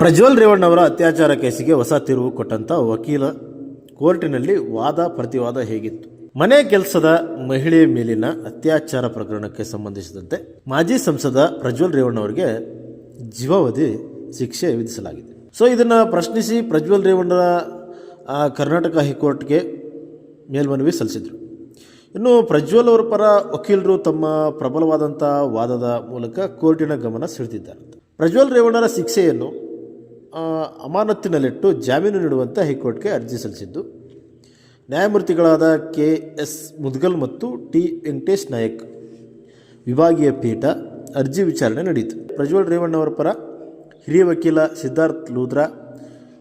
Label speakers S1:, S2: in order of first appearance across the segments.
S1: ಪ್ರಜ್ವಲ್ ರೇವಣ್ಣವರ ಅತ್ಯಾಚಾರ ಕೇಸಿಗೆ ಹೊಸ ತಿರುವು ಕೊಟ್ಟಂತ ವಕೀಲ ಕೋರ್ಟಿನಲ್ಲಿ ವಾದ ಪ್ರತಿವಾದ ಹೇಗಿತ್ತು? ಮನೆ ಕೆಲಸದ ಮಹಿಳೆಯ ಮೇಲಿನ ಅತ್ಯಾಚಾರ ಪ್ರಕರಣಕ್ಕೆ ಸಂಬಂಧಿಸಿದಂತೆ ಮಾಜಿ ಸಂಸದ ಪ್ರಜ್ವಲ್ ರೇವಣ್ಣವರಿಗೆ ಜೀವಾವಧಿ ಶಿಕ್ಷೆ ವಿಧಿಸಲಾಗಿದೆ. ಸೊ ಇದನ್ನು ಪ್ರಶ್ನಿಸಿ ಪ್ರಜ್ವಲ್ ರೇವಣ್ಣರ ಕರ್ನಾಟಕ ಹೈಕೋರ್ಟ್ಗೆ ಮೇಲ್ಮನವಿ ಸಲ್ಲಿಸಿದರು. ಇನ್ನು ಪ್ರಜ್ವಲ್ ಅವರ ಪರ ವಕೀಲರು ತಮ್ಮ ಪ್ರಬಲವಾದಂಥ ವಾದದ ಮೂಲಕ ಕೋರ್ಟಿನ ಗಮನ ಸೆಳೆದಿದ್ದಾರೆ. ಪ್ರಜ್ವಲ್ ರೇವಣ್ಣರ ಶಿಕ್ಷೆಯನ್ನು ಅಮಾನತ್ತಿನಲ್ಲಿಟ್ಟು ಜಾಮೀನು ನೀಡುವಂತೆ ಹೈಕೋರ್ಟ್ಗೆ ಅರ್ಜಿ ಸಲ್ಲಿಸಿದ್ದು. ನ್ಯಾಯಮೂರ್ತಿಗಳಾದ ಕೆ ಎಸ್ ಮುದ್ಗಲ್ ಮತ್ತು ಟಿ ವೆಂಕಟೇಶ್ ನಾಯಕ್ ವಿಭಾಗೀಯ ಪೀಠ ಅರ್ಜಿ ವಿಚಾರಣೆ ನಡೆಯಿತು. ಪ್ರಜ್ವಲ್ ರೇವಣ್ಣವರ ಪರ ಹಿರಿಯ ವಕೀಲ ಸಿದ್ಧಾರ್ಥ್ ಲೂದ್ರಾ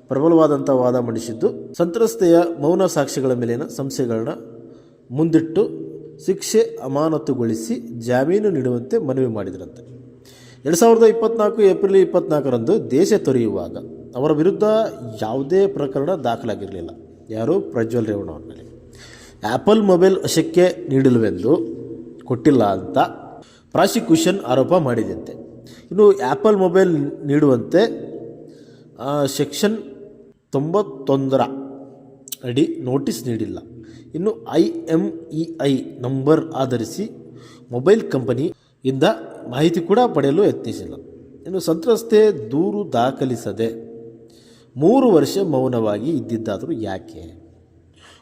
S1: ಪ್ರಬಲವಾದಂಥ ವಾದ ಮಂಡಿಸಿದ್ದು, ಸಂತ್ರಸ್ತೆಯ ಮೌನ ಸಾಕ್ಷಿಗಳ ಮೇಲಿನ ಸಂಸ್ಥೆಗಳನ್ನ ಮುಂದಿಟ್ಟು ಶಿಕ್ಷೆ ಅಮಾನತುಗೊಳಿಸಿ ಜಾಮೀನು ನೀಡುವಂತೆ ಮನವಿ ಮಾಡಿದರಂತೆ. ಎರಡು ಸಾವಿರದ ಇಪ್ಪತ್ನಾಲ್ಕು ಏಪ್ರಿಲ್ ಇಪ್ಪತ್ನಾಲ್ಕರಂದು ದೇಶ ತೊರೆಯುವಾಗ ಅವರ ವಿರುದ್ಧ ಯಾವುದೇ ಪ್ರಕರಣ ದಾಖಲಾಗಿರಲಿಲ್ಲ. ಯಾರು? ಪ್ರಜ್ವಲ್ ರೇವಣ್ಣ ಅವರ ಮೇಲೆ ಆ್ಯಪಲ್ ಮೊಬೈಲ್ ವಶಕ್ಕೆ ನೀಡಲುವೆಂದು ಕೊಟ್ಟಿಲ್ಲ ಅಂತ ಪ್ರಾಸಿಕ್ಯೂಷನ್ ಆರೋಪ ಮಾಡಿದಂತೆ. ಇನ್ನು ಆ್ಯಪಲ್ ಮೊಬೈಲ್ ನೀಡುವಂತೆ ಸೆಕ್ಷನ್ ತೊಂಬತ್ತೊಂದರ ಅಡಿ ನೋಟಿಸ್ ನೀಡಿಲ್ಲ. ಇನ್ನು I M E I number ಆಧರಿಸಿ ಮೊಬೈಲ್ ಕಂಪನಿಯಿಂದ ಮಾಹಿತಿ ಕೂಡ ಪಡೆಯಲು ಯತ್ನಿಸಿಲ್ಲ. ಇನ್ನು ಸಂತ್ರಸ್ತೆ ದೂರು ದಾಖಲಿಸದೆ ಮೂರು ವರ್ಷ ಮೌನವಾಗಿ ಇದ್ದಿದ್ದಾದರೂ ಯಾಕೆ?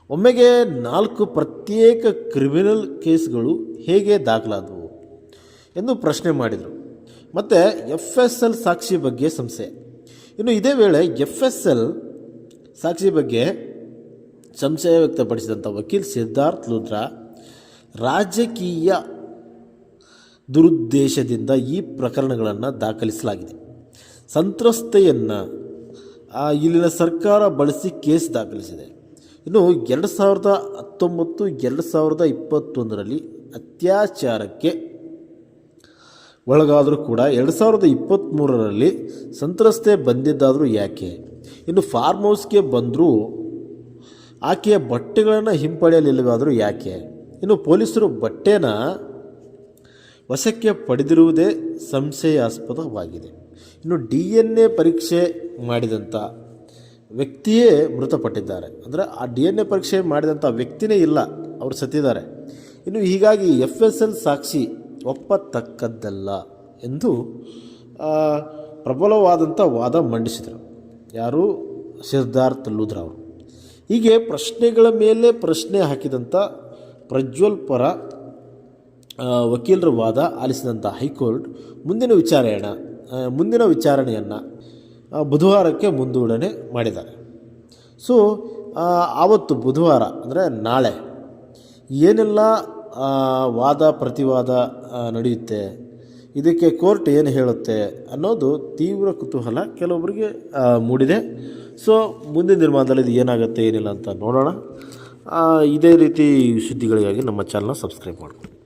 S1: ಒಮ್ಮೆಗೆ ನಾಲ್ಕು ಪ್ರತ್ಯೇಕ ಕ್ರಿಮಿನಲ್ ಕೇಸ್ಗಳು ಹೇಗೆ ದಾಖಲಾದವು ಎಂದು ಪ್ರಶ್ನೆ ಮಾಡಿದರು. ಮತ್ತು ಎಫ್ ಎಸ್ ಎಲ್ ಸಾಕ್ಷಿ ಬಗ್ಗೆ ಸಂಶಯ. ಇನ್ನು ಇದೇ ವೇಳೆ ಎಫ್ ಎಸ್ ಎಲ್ ಸಾಕ್ಷಿ ಬಗ್ಗೆ ಸಂಶಯ ವ್ಯಕ್ತಪಡಿಸಿದಂಥ ವಕೀಲ್ ಸಿದ್ಧಾರ್ಥ್ ಲೂದ್ರಾ ರಾಜಕೀಯ ದುರುದ್ದೇಶದಿಂದ ಈ ಪ್ರಕರಣಗಳನ್ನು ದಾಖಲಿಸಲಾಗಿದೆ. ಸಂತ್ರಸ್ತೆಯನ್ನು ಇಲ್ಲಿನ ಸರ್ಕಾರ ಬಳಸಿ ಕೇಸ್ ದಾಖಲಿಸಿದೆ. ಇನ್ನು ಎರಡು ಸಾವಿರದ ಹತ್ತೊಂಬತ್ತು, ಎರಡು ಸಾವಿರದ ಇಪ್ಪತ್ತೊಂದರಲ್ಲಿ ಅತ್ಯಾಚಾರಕ್ಕೆ ಒಳಗಾದರೂ ಕೂಡ ಎರಡು ಸಾವಿರದ ಇಪ್ಪತ್ತ್ಮೂರರಲ್ಲಿ ಸಂತ್ರಸ್ತೆ ಬಂದಿದ್ದಾದರೂ ಯಾಕೆ? ಇನ್ನು ಫಾರ್ಮ್ ಹೌಸ್ಗೆ ಬಂದರೂ ಆಕೆಯ ಬಟ್ಟೆಗಳನ್ನು ಹಿಂಪಡೆಯಲಿಲ್ಲವಾದರೂ ಯಾಕೆ? ಇನ್ನು ಪೊಲೀಸರು ಬಟ್ಟೆನ ವಶಕ್ಕೆ ಪಡೆದಿರುವುದೇ ಸಂಶಯಾಸ್ಪದವಾಗಿದೆ. ಇನ್ನು ಡಿ ಎನ್ ಎ ಪರೀಕ್ಷೆ ಮಾಡಿದಂಥ ವ್ಯಕ್ತಿಯೇ ಮೃತಪಟ್ಟಿದ್ದಾರೆ. ಅಂದರೆ ಆ ಡಿ ಎನ್ ಎ ಪರೀಕ್ಷೆ ಮಾಡಿದಂಥ ವ್ಯಕ್ತಿನೇ ಇಲ್ಲ, ಅವರು ಸತ್ತಿದ್ದಾರೆ. ಇನ್ನು ಹೀಗಾಗಿ ಎಫ್ ಎಸ್ ಎಲ್ ಸಾಕ್ಷಿ ಒಪ್ಪತಕ್ಕದ್ದಲ್ಲ ಎಂದು ಪ್ರಬಲವಾದಂಥ ವಾದ ಮಂಡಿಸಿದರು. ಯಾರು? ಸಿದ್ಧಾರ್ಥ್ ತಲ್ಲೂದ್ರ ಅವರು. ಹೀಗೆ ಪ್ರಶ್ನೆಗಳ ಮೇಲೆ ಪ್ರಶ್ನೆ ಹಾಕಿದಂಥ ಪ್ರಜ್ವಲ್ ಪರ ವಕೀಲರ ವಾದ ಆಲಿಸಿದಂಥ ಹೈಕೋರ್ಟ್ ಮುಂದಿನ ವಿಚಾರಣೆ ಮುಂದಿನ ವಿಚಾರಣೆಯನ್ನು ಬುಧವಾರಕ್ಕೆ ಮುಂದೂಡಣೆ ಮಾಡಿದ್ದಾರೆ. ಸೊ ಆವತ್ತು ಬುಧವಾರ, ಅಂದರೆ ನಾಳೆ, ಏನೆಲ್ಲ ವಾದ ಪ್ರತಿವಾದ ನಡೆಯುತ್ತೆ, ಇದಕ್ಕೆ ಕೋರ್ಟ್ ಏನು ಹೇಳುತ್ತೆ ಅನ್ನೋದು ತೀವ್ರ ಕುತೂಹಲ ಕೆಲವೊಬ್ಬರಿಗೆ ಮೂಡಿದೆ. ಸೊ ಮುಂದಿನ ನಿರ್ಮಾಣದಲ್ಲಿ ಇದು ಏನಾಗುತ್ತೆ ಏನಿಲ್ಲ ಅಂತ ನೋಡೋಣ. ಇದೇ ರೀತಿ ಸುದ್ದಿಗಳಿಗಾಗಿ ನಮ್ಮ ಚಾನಲ್ನ ಸಬ್ಸ್ಕ್ರೈಬ್ ಮಾಡ್ಕೊಳ್ಳಿ